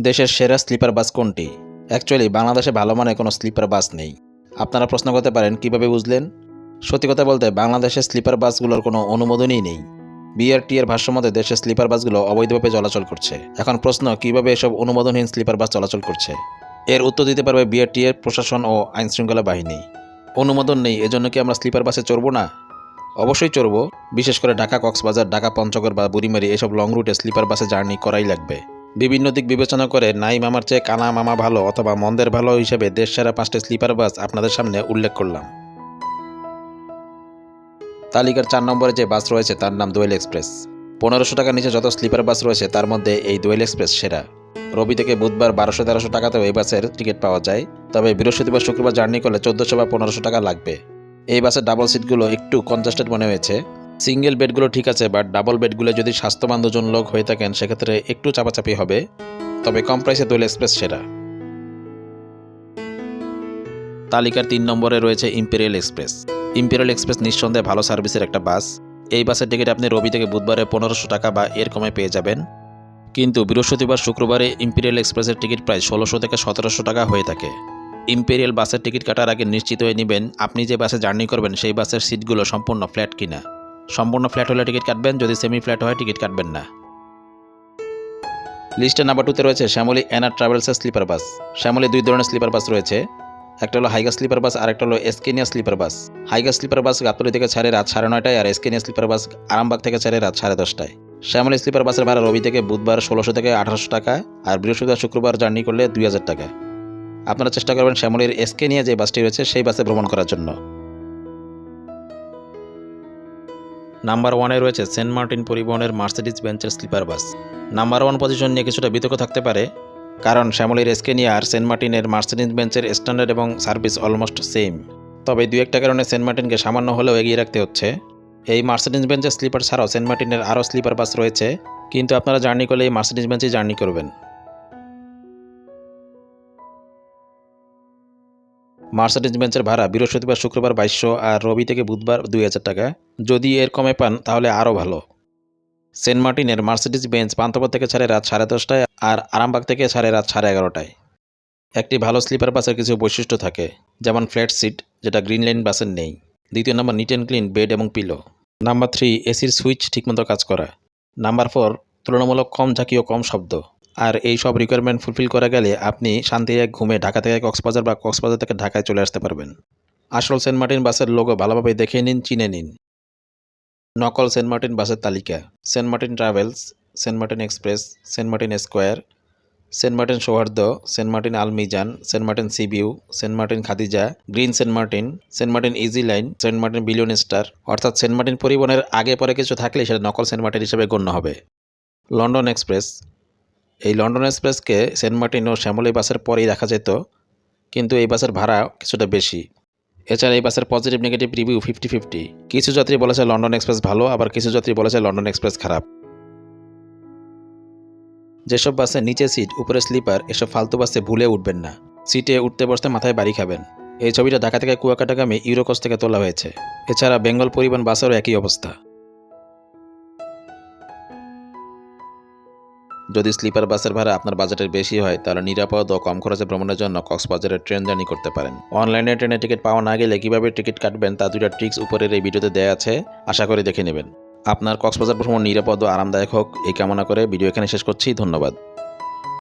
দেশের সেরা স্লিপার বাস কোনটি? অ্যাকচুয়ালি বাংলাদেশে ভালো মানের কোনো স্লিপার বাস নেই। আপনারা প্রশ্ন করতে পারেন, কীভাবে বুঝলেন? সত্যি কথা বলতে বাংলাদেশের স্লিপার বাসগুলোর কোনো অনুমোদনই নেই। বিআরটি এর ভাষ্যমতে, দেশের স্লিপার বাসগুলো অবৈধভাবে চলাচল করছে। এখন প্রশ্ন, কীভাবে এসব অনুমোদনহীন স্লিপার বাস চলাচল করছে? এর উত্তর দিতে পারবে বিআরটি এর প্রশাসন ও আইনশৃঙ্খলা বাহিনী। অনুমোদন নেই, এজন্য কি আমরা স্লিপার বাসে চড়বো না? অবশ্যই চড়বো, বিশেষ করে ঢাকা কক্সবাজার, ঢাকা পঞ্চগড় বা বুড়িমারি, এসব লং রুটে স্লিপার বাসে জার্নি করাই লাগবে। বিভিন্ন দিক বিবেচনা করে নাই মামার চেয়ে কানা মামা ভালো অথবা মন্দের ভালো হিসেবে দেশ সেরা পাঁচটি স্লিপার বাস আপনাদের সামনে উল্লেখ করলাম। তালিকার চার নম্বরে যে বাস রয়েছে তার নাম দোয়েল এক্সপ্রেস। পনেরোশো টাকার নিচে যত স্লিপার বাস রয়েছে তার মধ্যে এই দোয়েল এক্সপ্রেস সেরা। রবি থেকে বুধবার বারোশো তেরোশো টাকাতেও এই বাসের টিকিট পাওয়া যায়। তবে বৃহস্পতিবার শুক্রবার জার্নি করলে চোদ্দোশো বা পনেরোশো টাকা লাগবে। এই বাসের ডাবল সিটগুলো একটু কনজাস্টেড মনে হয়েছে। সিঙ্গেল বেডগুলো ঠিক আছে, বাট ডাবল বেডগুলো যদি স্বাস্থ্যবান দুজন লোক হয়ে থাকেন, সেক্ষেত্রে একটু চাপাচাপি হবে। তবে কম প্রাইসে দোয়েল এক্সপ্রেস সেরা। তালিকার তিন নম্বরে রয়েছে ইম্পেরিয়াল এক্সপ্রেস। ইম্পেরিয়াল এক্সপ্রেস নিঃসন্দেহে ভালো সার্ভিসের একটা বাস। এই বাসের টিকিট আপনি রবি থেকে বুধবারে পনেরোশো টাকা বা এর কমে পেয়ে যাবেন। কিন্তু বৃহস্পতিবার, শুক্রবারে ইম্পেরিয়াল এক্সপ্রেসের টিকিট প্রায় ষোলোশো থেকে সতেরোশো টাকা হয়ে থাকে। ইম্পেরিয়াল বাসের টিকিট কাটার আগে নিশ্চিত হয়ে নেবেন, আপনি যে বাসে জার্নি করবেন, সেই বাসের সিটগুলো সম্পূর্ণ ফ্ল্যাট কিনা। সম্পূর্ণ ফ্ল্যাট হলে টিকিট কাটবেন, যদি সেমি ফ্ল্যাট হয় টিকিট কাটবেন না। লিস্টে নাম্বার টুতে রয়েছে শ্যামলী এনার ট্রাভেলসের স্লিপার বাস শ্যামলী দুই ধরনের স্লিপার বাস রয়েছে। একটা হলো হাইগা স্লিপার বাস আর একটা হলো এসকেনিয়া স্লিপার বাস হাইগা স্লিপার বাস গাতলি থেকে ছাড়ে রাত সাড়ে নয়টায় আর এসকেনিয়া স্লিপার বাস আরামবাগ থেকে ছাড়ে রাত সাড়ে দশটায়। শ্যামলী স্লিপার বাসের ভাড়া রবি থেকে বুধবার ষোলোশো থেকে আঠারোশো টাকা আর বৃহস্পতিবার, শুক্রবার জার্নি করলে দুই হাজার টাকা। আপনারা চেষ্টা করবেন শ্যামলীর এসকেনিয়া যে বাসটি রয়েছে সেই বাসে ভ্রমণ করার জন্য। নাম্বার ওয়ানে রয়েছে সেন্ট মার্টিন পরিবহনের মার্সিডিজ বেঞ্চের sleeper bus. Number one position নিয়ে কিছুটা বিতর্ক থাকতে পারে, কারণ শ্যামলীর এসকেনিয়া আর সেন্ট মার্টিনের মার্সিডিজ বেঞ্চের স্ট্যান্ডার্ড এবং সার্ভিস অলমোস্ট সেম। তবে দু একটা কারণে সেন্ট মার্টিনকে সামান্য হলেও এগিয়ে রাখতে হচ্ছে। এই মার্সিডিজ বেঞ্চের স্লিপার ছাড়াও সেন্ট মার্টিনের আরও স্লিপার বাস রয়েছে, কিন্তু আপনারা জার্নি করলে এই মার্সিডিজ বেঞ্চে জার্নি করবেন। মার্সিডিজ বেঞ্চের ভাড়া বৃহস্পতিবার, শুক্রবার বাইশশো আর রবি থেকে বুধবার দুই হাজার টাকা। যদি এর কমে পান, তাহলে আরও ভালো। সেন্ট মার্টিনের মার্সিডিজ বেঞ্চ পান্থপথ থেকে ছাড়ে রাত সাড়ে দশটায় আর আরামবাগ থেকে ছাড়ে রাত সাড়ে এগারোটায়। একটি ভালো স্লিপার বাসের কিছু বৈশিষ্ট্য থাকে, যেমন ফ্ল্যাট সিট, যেটা গ্রিন লাইন বাসের নেই। দ্বিতীয় number, neat and clean bed এবং পিলো। নাম্বার থ্রি, এসির সুইচ ঠিকমতো কাজ করা। নাম্বার ফোর, তুলনামূলক কম ঝাঁকি ও কম শব্দ। আর এই সব রিকোয়ারমেন্ট ফুলফিল করা গেলে আপনি শান্তি এক ঘুমে ঢাকা থেকে কক্সবাজার বা কক্সবাজার থেকে ঢাকায় চলে আসতে পারবেন আসল সেন্ট মার্টিন বাসের লোগো ভালোভাবে দেখে নিন চিনে নিন নকল সেন্ট মার্টিন বাসের তালিকা Saint Martin travels Saint Martin express Saint Martin square Saint Martin সৌহার্দ্য Saint Martin Almizan Saint Martin sea view Saint Martin Khadija green Saint Martin Saint Martin easy line Saint Martin billion star অর্থাৎ Saint Martin পরিবহনের আগে পরে কিছু থাকলে সেটা নকল Saint Martin হিসেবে গণ্য হবে লন্ডন এক্সপ্রেস এই লন্ডন এক্সপ্রেসকে সেন্ট মার্টিন ও শ্যামলী বাসের পরেই রাখা যেত, কিন্তু এই বাসের ভাড়া কিছুটা বেশি। এছাড়া এই বাসের positive negative review fifty fifty কিছু যাত্রী বলেছে লন্ডন এক্সপ্রেস ভালো, আবার কিছু যাত্রী বলেছে লন্ডন এক্সপ্রেস খারাপ। যেসব বাসে নিচে সিট উপরে স্লিপার এসব ফালতু বাসে ভুলে উঠবেন না। সিটে উঠতে বসতে মাথায় বাড়ি খাবেন। এই ছবিটা ঢাকা থেকে কুয়াকাটাগামী ইউরোকস থেকে তোলা হয়েছে। এছাড়া বেঙ্গল পরিবহন বাসেরও একই অবস্থা। যদি স্লিপার বাসের ভাড়া আপনার বাজেটের বেশি হয়, তাহলে নিরাপদ ও কম খরচে ভ্রমণের জন্য কক্সবাজারের ট্রেন জার্নি করতে পারেন। অনলাইনে ট্রেনে টিকিট পাওয়া না গেলে কীভাবে টিকিট কাটবেন তা দুইটা ট্রিক্স উপরের এই ভিডিওতে দেওয়া আছে, আশা করি দেখে নেবেন। আপনার কক্সবাজার ভ্রমণ নিরাপদ ও আরামদায়ক হোক, এই কামনা করে ভিডিও এখানে শেষ করছি, ধন্যবাদ।